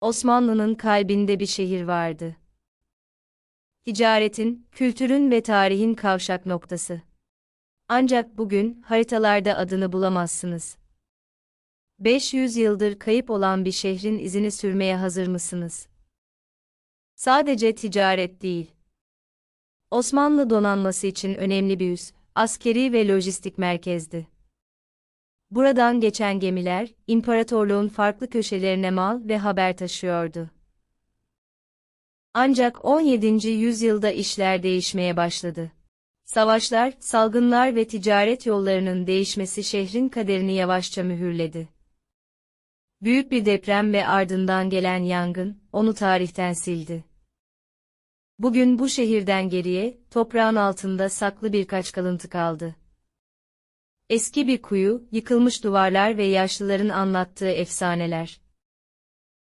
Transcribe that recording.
Osmanlı'nın kalbinde bir şehir vardı. Ticaretin, kültürün ve tarihin kavşak noktası. Ancak bugün haritalarda adını bulamazsınız. 500 yıldır kayıp olan bir şehrin izini sürmeye hazır mısınız? Sadece ticaret değil. Osmanlı donanması için önemli bir üs, askeri ve lojistik merkezdi. Buradan geçen gemiler, imparatorluğun farklı köşelerine mal ve haber taşıyordu. Ancak 17. yüzyılda işler değişmeye başladı. Savaşlar, salgınlar ve ticaret yollarının değişmesi şehrin kaderini yavaşça mühürledi. Büyük bir deprem ve ardından gelen yangın, onu tarihten sildi. Bugün bu şehirden geriye, toprağın altında saklı birkaç kalıntı kaldı. Eski bir kuyu, yıkılmış duvarlar ve yaşlıların anlattığı efsaneler.